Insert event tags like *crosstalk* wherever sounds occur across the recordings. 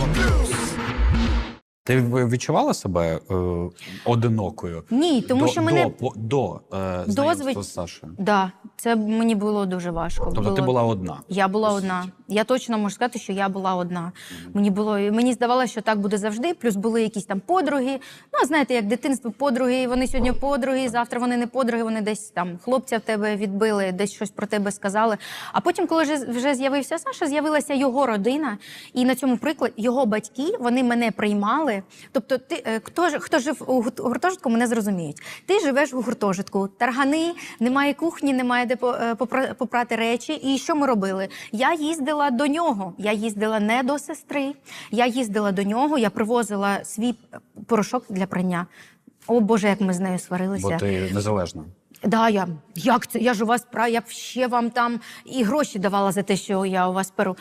our blues. Ти відчувала себе е, одинокою? Ні, тому до, що мене до, до, е, знайомства звич- з Сашею. да, це мені було дуже важко. Тобто було... ти була одна. Я була одна. Я точно можу сказати, що я була одна. Мені було мені здавалося, що так буде завжди. Плюс були якісь там подруги. Ну знаєте, як дитинство подруги. Вони сьогодні подруги, завтра вони не подруги. Вони десь там хлопця в тебе відбили, десь щось про тебе сказали. А потім, коли вже, вже з'явився Саша, з'явилася його родина, і на цьому приклад його батьки вони мене приймали. Тобто, ти е, хто хто жив у гуртожитку, мене зрозуміють. Ти живеш у гуртожитку, таргани, немає кухні, немає де е, попра- попрати речі. І що ми робили? Я їздила до нього. Я їздила не до сестри. Я їздила до нього. Я привозила свій порошок для прання. О Боже, як ми з нею сварилися. Бо ти незалежна. Да, я як це? Я ж у вас пра, я б ще вам там і гроші давала за те, що я у вас перу.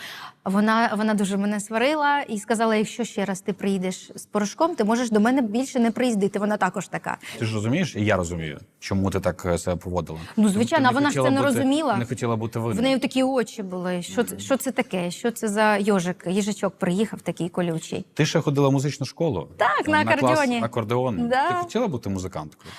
Вона, вона дуже мене сварила і сказала: якщо ще раз ти приїдеш з порошком, ти можеш до мене більше не приїздити. Вона також така. Ти ж розумієш, і я розумію, чому ти так е, себе поводила. Ну, звичайно, вона ж це хотіла не розуміла. Не хотіла бути винною. В неї такі очі були. Що це, що це таке? Що це за йожик? Їжачок приїхав такий колючий. Ти ще ходила в музичну школу? Так, на клас акордеоні. акордеону. Да. Ти хотіла бути музиканткою?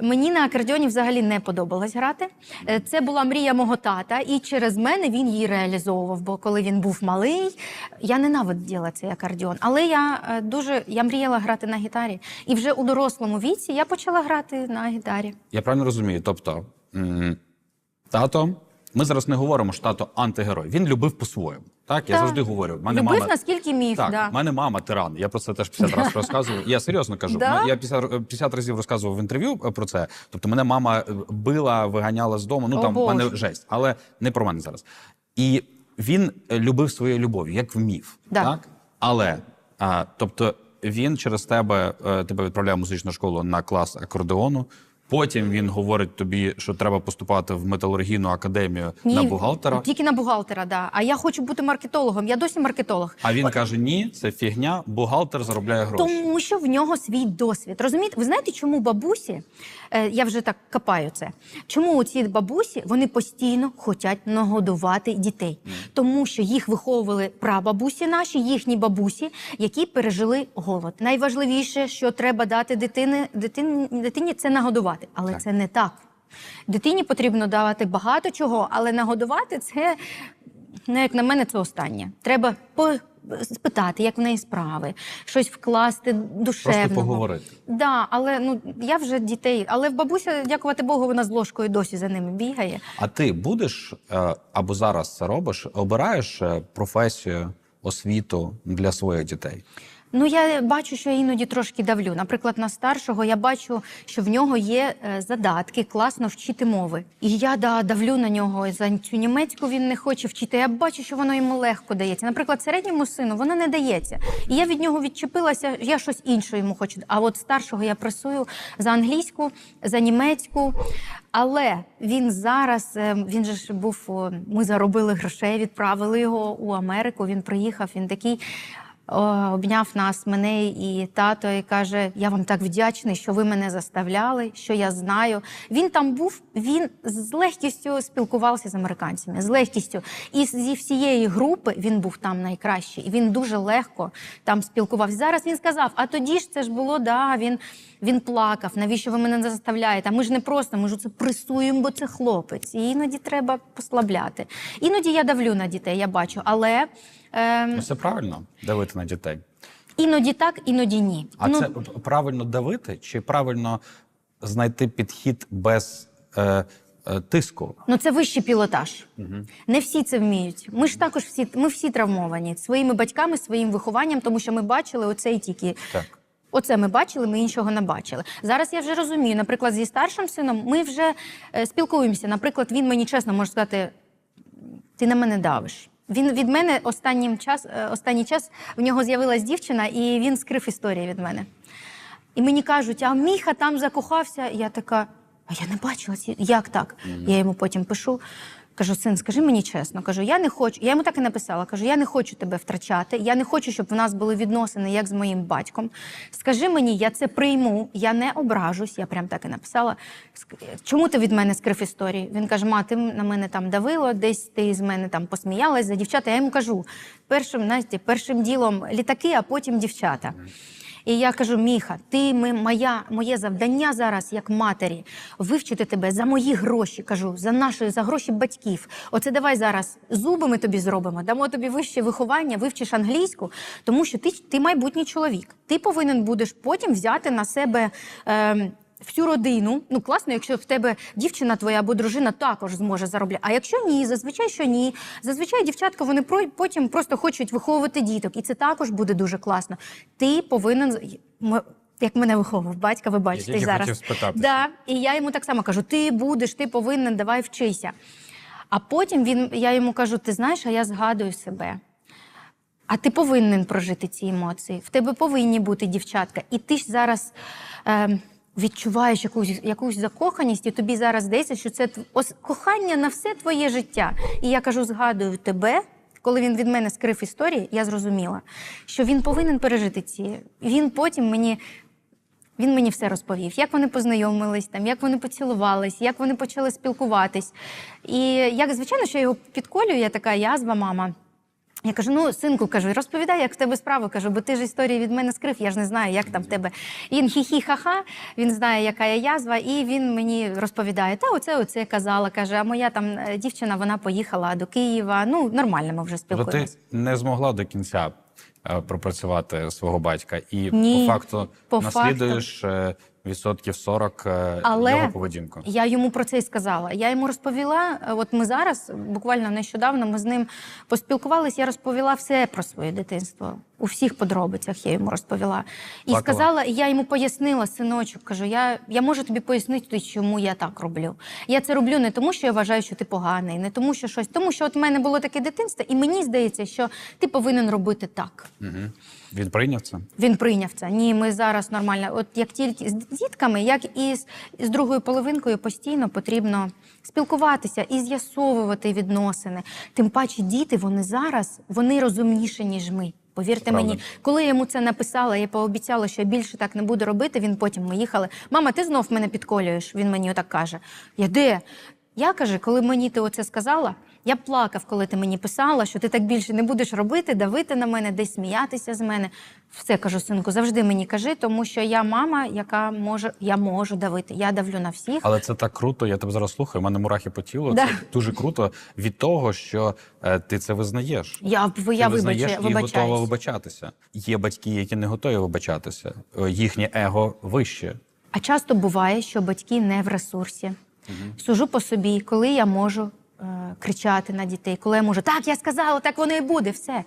Мені на акордеоні взагалі не подобалось грати. Е, Це була мрія мого тата, і через мене він її реалізовував. Бо коли він був малий, я ненавиділа цей акордеон. Але я е, дуже я мріяла грати на гітарі. І вже у дорослому віці я почала грати на гітарі. Я правильно розумію. Тобто, тато, ми зараз не говоримо, що тато антигерой. Він любив по-своєму. Так, я Так. завжди говорю. Мене Любив мама... наскільки міг. Так, да. мене мама тиран. Я про це теж 50 разів розказував. Я серйозно кажу. Да? Я 50, р- 50 разів розказував в інтерв'ю е, про це. Тобто, мене мама е, била, виганяла з дому. Ну О, там в мене жесть, але не про мене зараз. І він е, любив своєю любов'ю, як вмів. Да. Так? Але а, тобто він через тебе тебе відправляє в музичну школу на клас акордеону. Потім він говорить тобі, що треба поступати в металургійну академію на бухгалтера. Тільки на бухгалтера, да. А я хочу бути маркетологом. Я досі маркетолог. А він каже: ні, це фігня, бухгалтер заробляє гроші. Тому що в нього свій досвід. Розумієте, ви знаєте, чому бабусі? Е, я вже так копаю це. Чому ці бабусі вони постійно хочуть нагодувати дітей? Тому що їх виховували прабабусі наші, їхні бабусі, які пережили голод. Найважливіше, що треба дати дитини, дитині, дитині це нагодувати, але Так. це не так. Дитині потрібно давати багато чого, але нагодувати це, ну, як на мене, це останнє. Треба по спитати, як в неї справи, щось вкласти душевного. Просто поговорити. Да, але ну я вже дітей. Але в бабуся, дякувати Богу, вона з ложкою досі за ними бігає. А ти будеш е, або зараз це робиш, обираєш е, професію, освіту для своїх дітей? Ну я бачу, що я іноді трошки давлю. Наприклад, на старшого я бачу, що в нього є е, задатки класно вчити мови. І я да, давлю на нього за цю німецьку. Він не хоче вчити. Я бачу, що воно йому легко дається. Наприклад, середньому сину воно не дається. І я від нього відчепилася. Я щось інше йому хочу. А от старшого я пресую за англійську, за німецьку. Але він зараз е, він же ж був. Ми заробили грошей, відправили його у Америку. Він приїхав. Він такий. Обняв нас, мене і тато, і каже: Я вам так вдячний, що ви мене заставляли, що я знаю. Він там був, він з легкістю спілкувався з американцями, з легкістю. І зі всієї групи він був там найкращий. І він дуже легко там спілкувався. Зараз він сказав: а тоді ж це ж було, да, він, він плакав. Навіщо ви мене заставляєте? А ми ж не просто, ми ж це пресуємо, бо це хлопець. І іноді треба послабляти. Іноді я давлю на дітей, я бачу, але. Ем, Ну, це правильно давити на дітей. Іноді так, іноді ні. А ну, це правильно давити, чи правильно знайти підхід без е, е, тиску? ну це вищий пілотаж. Не всі це вміють. Ми ж також всі, ми всі травмовані своїми батьками, своїм вихованням, тому що ми бачили оцей тільки. Так. Оце ми бачили, ми іншого не бачили. Зараз я вже розумію. Наприклад, зі старшим сином ми вже е, спілкуємося. Наприклад, він мені чесно може сказати: ти на мене давиш. Він від мене останнім час, е, останній час в нього з'явилась дівчина, і він скрив історію від мене. І мені кажуть, а Міха там закохався. І я така, а я не бачила. Як так? Я йому потім пишу. Кажу, син, скажи мені чесно, кажу, я не хочу. Я йому так і написала. Кажу, я не хочу тебе втрачати. Я не хочу, щоб в нас були відносини як з моїм батьком. Скажи мені, я це прийму, я не ображусь. Я прям так і написала. Чому ти від мене скрив історії? Він каже: ма, ти на мене там давило, десь ти з мене там посміялась за дівчата. Я йому кажу: першим, Настя, першим ділом літаки, а потім дівчата. І я кажу: Міха, ти ми, моя, моє завдання зараз, як матері, вивчити тебе за мої гроші. Кажу, за наші, за гроші батьків. Оце давай зараз зуби ми тобі зробимо, дамо тобі вище виховання, вивчиш англійську, тому що ти, ти майбутній чоловік. Ти повинен будеш потім взяти на себе. Е, Всю родину, ну класно, якщо в тебе дівчина твоя або дружина також зможе заробляти. А якщо ні, зазвичай що ні. Зазвичай дівчатка вони потім просто хочуть виховувати діток, і це також буде дуже класно. Ти повинен як мене виховував батька, ви бачите тільки зараз. хотів спитатися. Да, і я йому так само кажу: ти будеш, ти повинен, давай вчися. А потім він, я йому кажу: ти знаєш, а я згадую себе. А ти повинен прожити ці емоції. В тебе повинні бути дівчатка. І ти ж зараз е, відчуваєш якусь, якусь закоханість, і тобі зараз здається, що це тв- ос- кохання на все твоє життя. І я кажу, згадую тебе. Коли він від мене скрив історії, я зрозуміла, що він повинен пережити ці. Він потім мені він мені все розповів, як вони познайомились, там, як вони поцілувались, як вони почали спілкуватись. І як звичайно, що я його підколюю, я така язва, мама. Я кажу: ну, синку, кажу, розповідай, як в тебе справи. Кажу, бо ти ж історії від мене скрив, я ж не знаю, як там в тебе. І він хі-хі-ха-ха, він знає, яка я язва, і він мені розповідає: та оце, оце казала. каже, а моя там е, дівчина вона поїхала до Києва. Ну, нормально, ми вже Тобто ти не змогла до кінця е, пропрацювати свого батька, і Ні, по факту по наслідуєш е, відсотків 40 е, Але його поведінку. я йому про це і сказала. Я йому розповіла. е, От ми зараз, буквально нещодавно, ми з ним поспілкувалися. Я розповіла все про своє дитинство. У всіх подробицях я йому розповіла. І Плакала? сказала, і я йому пояснила, синочок, кажу, я, я можу тобі пояснити, чому я так роблю. Я це роблю не тому, що я вважаю, що ти поганий, не тому, що щось, тому що от в мене було таке дитинство, і мені здається, що ти повинен робити так. Угу. Він прийняв це? Він прийняв це. Ні, ми зараз нормально. От як тільки з дітками, як і з, з другою половинкою, постійно потрібно спілкуватися і з'ясовувати відносини. Тим паче, діти вони зараз вони розумніші, ніж ми. Повірте Правда. мені, коли я йому це написала, я пообіцяла, що я більше так не буду робити. Він потім ми їхали. Мама, ти знов мене підколюєш. Він мені отак каже. Я де? Я каже, коли мені ти оце сказала, я плакав, коли ти мені писала, що ти так більше не будеш робити, давити на мене, десь сміятися з мене. Все кажу, синку, завжди мені кажи, тому що я мама, яка може, я можу давити. Я давлю на всіх. Але це так круто. Я тебе зараз слухаю. У мене мурахи по тілу. Да. Це дуже круто від того, що е, ти це визнаєш. Я, ви- я визнаєш вибачаю, і готова вибачатися. Є батьки, які не готові вибачатися. Е, Їхнє его вище. А часто буває, що батьки не в ресурсі. Сужу по собі, коли я можу кричати на дітей, коли я можу, так, я сказала, так воно і буде, все.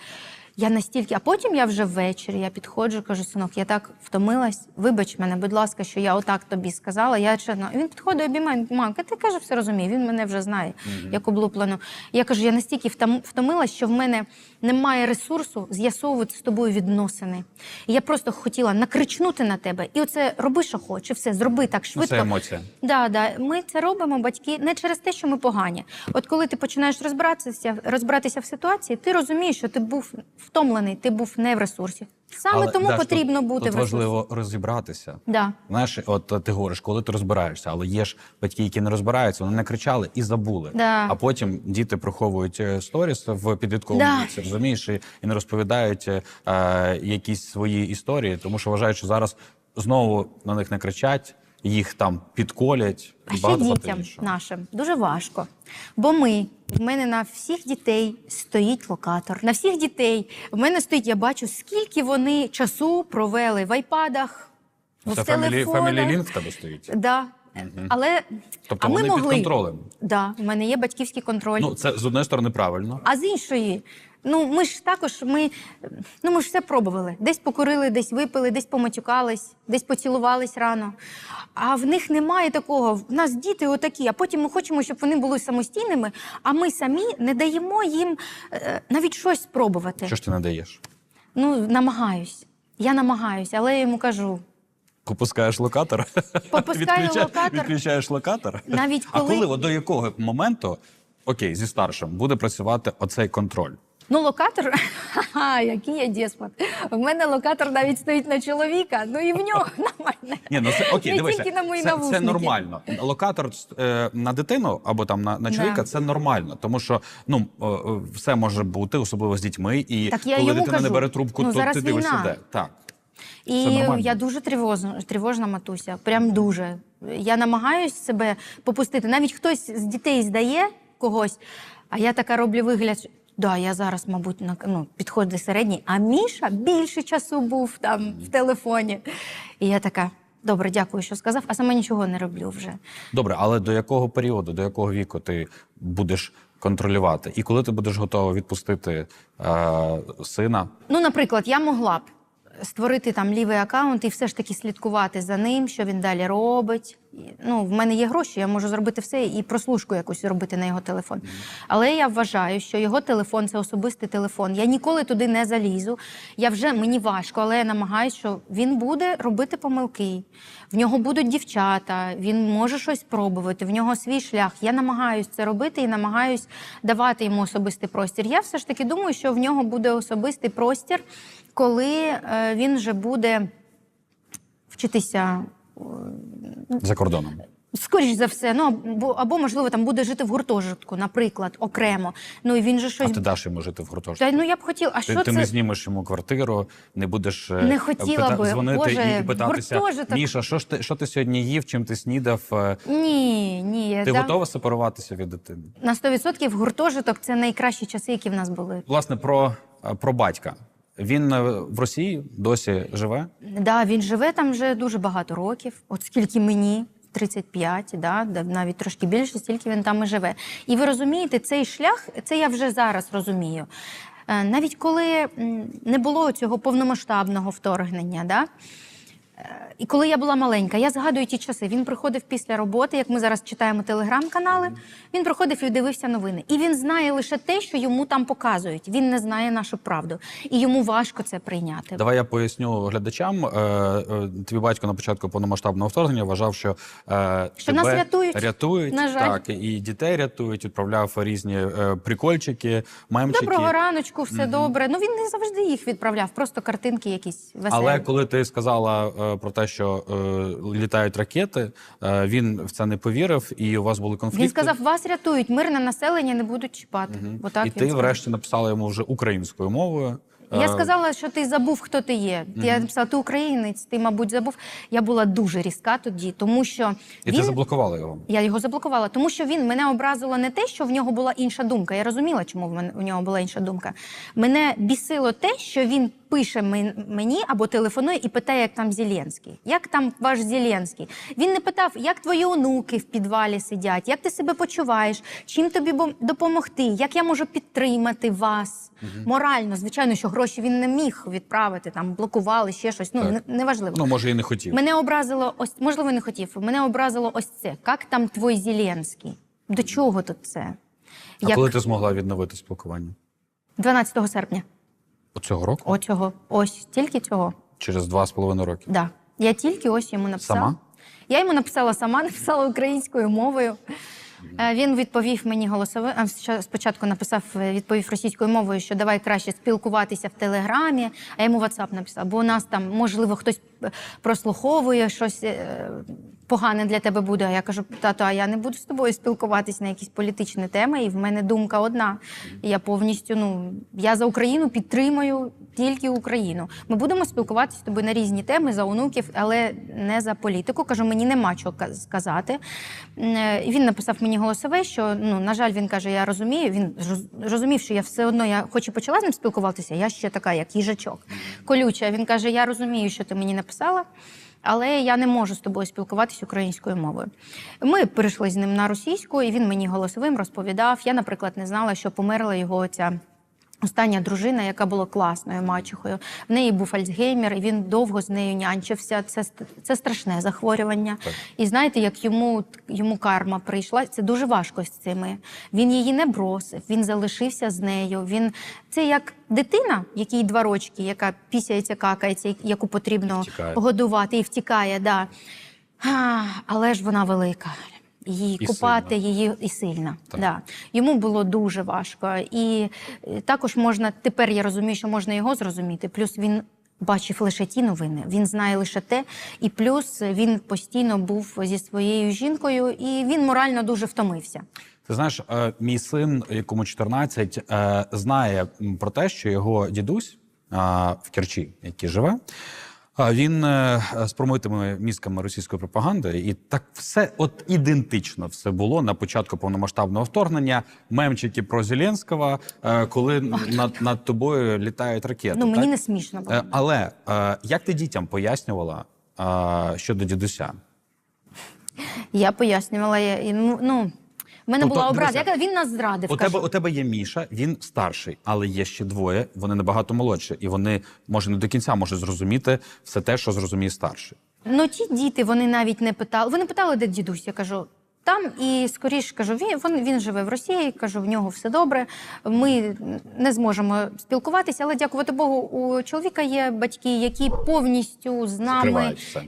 Я настільки, а потім я вже ввечері я підходжу, кажу, синок, я так втомилась. Вибач мене, будь ласка, що я отак тобі сказала. Я чесно. Він підходить, обіймає, мамка, ти каже, все розуміє. Він мене вже знає, як облуплену. Я кажу, я настільки втом- втомилась, що в мене немає ресурсу з'ясовувати з тобою відносини. І я просто хотіла накричнути на тебе, і оце роби, що хочеш, все, зроби так Ну, швидко. це емоція. Да, да. Ми це робимо, батьки, не через те, що ми погані. От коли ти починаєш розбиратися, розбиратися в ситуації, ти розумієш, що ти був втомлений, ти був не в ресурсі. Саме Але, тому Даш, потрібно тут, бути тут в ресурсі. важливо розібратися. Да. Знаєш, от ти говориш, коли ти розбираєшся, але є ж батьки, які не розбираються, вони не кричали і забули. Да. А потім діти приховують е, сторіс в підлітковому Да. віці, розумієш, і, і не розповідають е, е, якісь свої історії, тому що вважають, що зараз знову на них не кричать, їх там підколять А ще багато дітям іншого. нашим дуже важко. Бо ми, в мене на всіх дітей стоїть локатор. На всіх дітей в мене стоїть, я бачу, скільки вони часу провели в айпадах, Це Family, телефонах. В тебе стоїть. Да. Але Тобто а ми вони могли. під контролем. Да, в мене є батьківський контроль. Ну, це з одної сторони правильно. А з іншої, ну ми ж також ми, ну ми ж все пробували. Десь покурили, десь випили, десь поматюкались, десь поцілувались рано. А в них немає такого. В нас діти отакі, а потім ми хочемо, щоб вони були самостійними, а ми самі не даємо їм е, навіть щось спробувати. Що ж ти не даєш? Ну, намагаюсь. Я намагаюся, але я йому кажу. Попускаєш локатор? *laughs* Попускаю Відключа- локатор. Відключаєш локатор? Навіть А коли- коли, от до якого моменту окей, зі старшим буде працювати оцей контроль. Ну, локатор, *laughs* ха-ха, який я деспот. В мене локатор навіть стоїть на чоловіка, ну і в нього *laughs* нормально. Ні, ну це окей, Не дивися. тільки на мої це, це нормально. Локатор е, на дитину або там на, на чоловіка Да. це нормально, тому що ну е, все може бути, особливо з дітьми. І Так я коли йому дитина не кажу, бере трубку, ну, то зараз ти дивишся, війна. де так. І я дуже тривожна, тривожна матуся. Прям дуже. Я намагаюсь себе попустити. Навіть хтось з дітей здає когось, а я така роблю вигляд. Да, я зараз, мабуть, на ну, підходить середній, а Міша більше часу був там в телефоні. І я така: добре, дякую, що сказав, а сама нічого не роблю вже. Добре, але до якого періоду, до якого віку ти будеш контролювати? І коли ти будеш готова відпустити е, сина? Ну, наприклад, я могла б створити там лівий аккаунт і все ж таки слідкувати за ним, що він далі робить. Ну, в мене є гроші, я можу зробити все і прослушку якусь робити на його телефон. Але я вважаю, що його телефон це особистий телефон. Я ніколи туди не залізу. Я вже мені важко, але я намагаюся, що він буде робити помилки. В нього будуть дівчата, він може щось пробувати, в нього свій шлях. Я намагаюся це робити і намагаюсь давати йому особистий простір. Я все ж таки думаю, що в нього буде особистий простір, коли е, він вже буде вчитися За кордоном. Скоріш за все, ну або, або можливо там буде жити в гуртожитку, наприклад, окремо. Ну і він же А ти даш йому жити в гуртожитку? Та ну я б хотіла. А Ти, що ти це? не знімеш йому квартиру, не будеш е, Не хотіла би. дзвонити Боже, і питатися. гуртожиток. Міша, що ж ти що ти сьогодні їв, чим ти снідав? Е, Ні, ні. Ти да. готова сеparуватися від дитини? На 100% гуртожиток це найкращі часи, які в нас були. Власне, про, е, про батька. Він е, в Росії досі живе. Да, він живе там вже дуже багато років, от скільки мені. 35, да, навіть трошки більше, стільки він там і живе. І ви розумієте, цей шлях, це я вже зараз розумію. Е, Навіть коли не було цього повномасштабного вторгнення, да, е, і коли я була маленька, я згадую ті часи. Він приходив після роботи, як ми зараз читаємо телеграм-канали. Він приходив і дивився новини. І він знає лише те, що йому там показують. Він не знає нашу правду. І йому важко це прийняти. Давай я поясню глядачам. Е, е, Твій батько на початку повномасштабного вторгнення вважав, що, е, Що нас рятують. рятують На жаль. так, і дітей рятують, відправляв різні прикольчики, мемчики. Доброго раночку, все добре. Ну він не завжди їх відправляв, просто картинки якісь веселі. Але коли ти сказала про те, що е, літають ракети, е, він в це не повірив, і у вас були конфлікти. Він сказав: вас рятують, мирне населення не будуть чіпати. Отак і він ти, сказав. врешті, написала йому вже українською мовою. Я сказала, що ти забув, хто ти є. Я написала, ти українець, ти, мабуть, забув. Я була дуже різка тоді, тому що І він... ти заблокувала його. Я його заблокувала, тому що він мене образило не те, що в нього була інша думка. Я розуміла, чому в мене у нього була інша думка. Мене бісило те, що він пише мені або телефонує і питає, як там Зеленський. Як там ваш Зеленський? Він не питав, як твої онуки в підвалі сидять, як ти себе почуваєш, чим тобі допомогти, як я можу підтримати вас морально. Звичайно, що гроші він не міг відправити, там блокували ще щось. Ну не- неважливо. Ну, може, і не хотів. Мене образило ось, можливо, не хотів. Мене образило ось це. Як там твій Зеленський? До чого тут це? А коли ти змогла відновити спілкування? 12 серпня. Оцього року? Оцього. Ось тільки цього. Через два з половиною роки. Да. Я тільки ось йому написала. Сама? Я йому написала сама, *laughs* написала українською мовою. Е, Він відповів мені голосовим, Спочатку написав, е, відповів російською мовою, що давай краще спілкуватися в телеграмі. А йому WhatsApp написав, бо у нас там, можливо, хтось е, прослуховує щось погане для тебе буде. А я кажу, тато, а я не буду з тобою спілкуватись на якісь політичні теми. І в мене думка одна. Я повністю, ну я за Україну підтримую тільки Україну. Ми будемо спілкуватися з тобою на різні теми за онуків, але не за політику. Кажу, мені нема чого сказати. Е, І він написав мені голосове, що ну на жаль, він каже: Я розумію. Він роз- розумів, що я все одно я хоч і почала з ним спілкуватися. Я ще така, як їжачок. Колюча. Він каже: Я розумію, що ти мені написала. Але я не можу з тобою спілкуватися українською мовою. Ми перейшли з ним на російську, і він мені голосовим розповідав. Я, наприклад, не знала, що померла його ця Остання дружина, яка була класною мачехою, в неї був Альцгеймер, і він довго з нею нянчився. Це це страшне захворювання. Так. І знаєте, як йому йому карма прийшла, це дуже важко з цими. Він її не бросив, він залишився з нею. Він це як дитина, якій два рочки, яка пісяється, какається, яку потрібно Втікає. годувати і втікає. Да. А, але ж вона велика. Її І купати, сильно. її і сильно. Так. Да. Йому було дуже важко. І е, також можна, тепер я розумію, що можна його зрозуміти. Плюс він бачив лише ті новини, він знає лише те. І плюс він постійно був зі своєю жінкою, і він морально дуже втомився. Ти знаєш, е, мій син, якому 14, е, знає про те, що його дідусь в Керчі, який живе, він е, з промитими мізками російської пропаганди, і так все от ідентично все було на початку повномасштабного вторгнення. Мемчики про Зеленського, е, коли над, над тобою літають ракети. Ну мені так? не смішно було. Е, Але як ти дітям пояснювала щодо дідуся? Я пояснювала, ну, ну, в мене Тобто, була образа. дивися, казала, він нас зрадив. У кажу. тебе, у тебе є Міша, він старший, але є ще двоє, вони набагато молодші, і вони, може, не до кінця можуть зрозуміти все те, що зрозуміє старший. Ну, ті діти вони навіть не питали. Вони питали, де дідусь. Я кажу. Там і скоріш кажу, він, він, він живе в Росії. Кажу, в нього все добре. Ми не зможемо спілкуватися, але дякувати Богу, у чоловіка є батьки, які повністю з нами.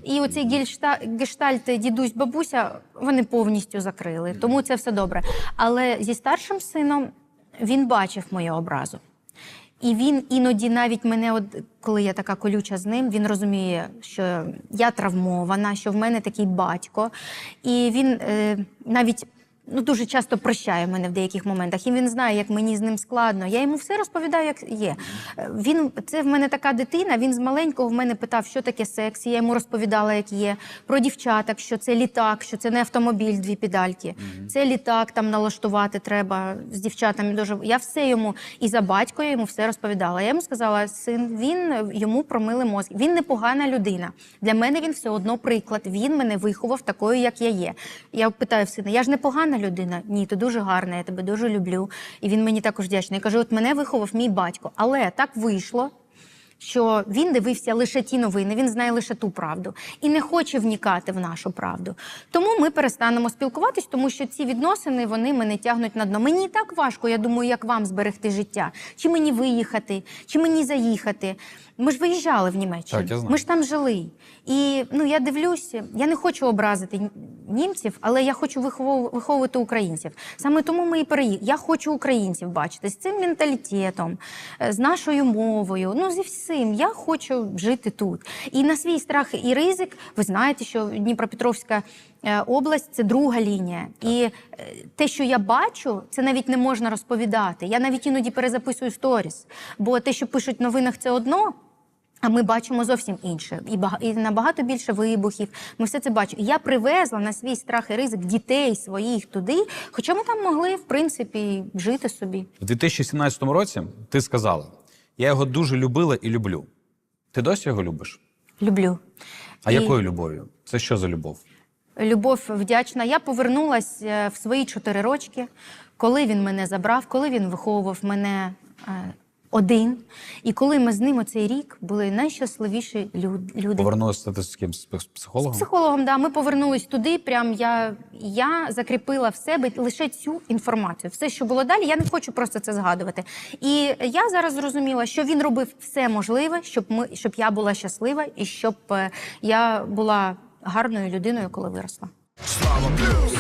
І оцей гельшта- гештальт дідусь, бабуся, вони повністю закрили. Тому це все добре. Але зі старшим сином він бачив мою образу. І він іноді навіть мене, от коли я така колюча з ним, він розуміє, що я травмована, що в мене такий батько. І він е, навіть ну, дуже часто прощає мене в деяких моментах. І він знає, як мені з ним складно. Я йому все розповідаю, як є. Е, Він це в мене така дитина. Він з маленького в мене питав, що таке секс. і Я йому розповідала, як є. Про дівчаток, що це літак, що це не автомобіль, дві педальки. Це літак там налаштувати треба з дівчатами. Дуже я все йому і за батько я йому все розповідала. Я йому сказала, син, він йому промили мозки. Він непогана людина. Для мене він все одно приклад. Він мене виховав такою, як я є. Я питаю в сина, я ж непогана людина. Ні, ти дуже гарна, я тебе дуже люблю. І він мені також вдячний. Я кажу, от мене виховав мій батько. Але так вийшло. Що він дивився лише ті новини, він знає лише ту правду і не хоче вникати в нашу правду. Тому ми перестанемо спілкуватись, тому що ці відносини вони мене тягнуть на дно. Мені і так важко. Я думаю, як вам зберегти життя, чи мені виїхати, чи мені заїхати. Ми ж виїжджали в Німеччину. Так, я знаю. Ми ж там жили. І ну я дивлюся, я не хочу образити німців, але я хочу виховувати українців. Саме тому ми і переїхали. Я хочу українців бачити з цим менталітетом, е, з нашою мовою. Ну зі всім. Я хочу жити тут. І на свій страх і ризик, ви знаєте, що Дніпропетровська е, область це друга лінія. І е, те, що я бачу, це навіть не можна розповідати. Я навіть іноді перезаписую сторіс. Бо те, що пишуть в новинах, це одно. А ми бачимо зовсім інше, і бага- і набагато більше вибухів. Ми все це бачимо. Я привезла на свій страх і ризик дітей своїх туди, хоча ми там могли, в принципі, жити собі. В 2017 році ти сказала: я його дуже любила і люблю. Ти досі його любиш? Люблю. А І якою любов'ю? Це що за любов? Любов вдячна. Я повернулася е, в свої чотири рочки, коли він мене забрав, коли він виховував мене е, один. І коли ми з ним оцей рік були найщасливіші люди. Повернулася стати з ким з пс- психологом? Психологом, да, ми повернулись туди. Прям я, я закріпила в себе лише цю інформацію. Все, що було далі, я не хочу просто це згадувати. І я зараз зрозуміла, що він робив все можливе, щоб ми, щоб я була щаслива і щоб е, я була гарною людиною, коли виросла. Слава плюс!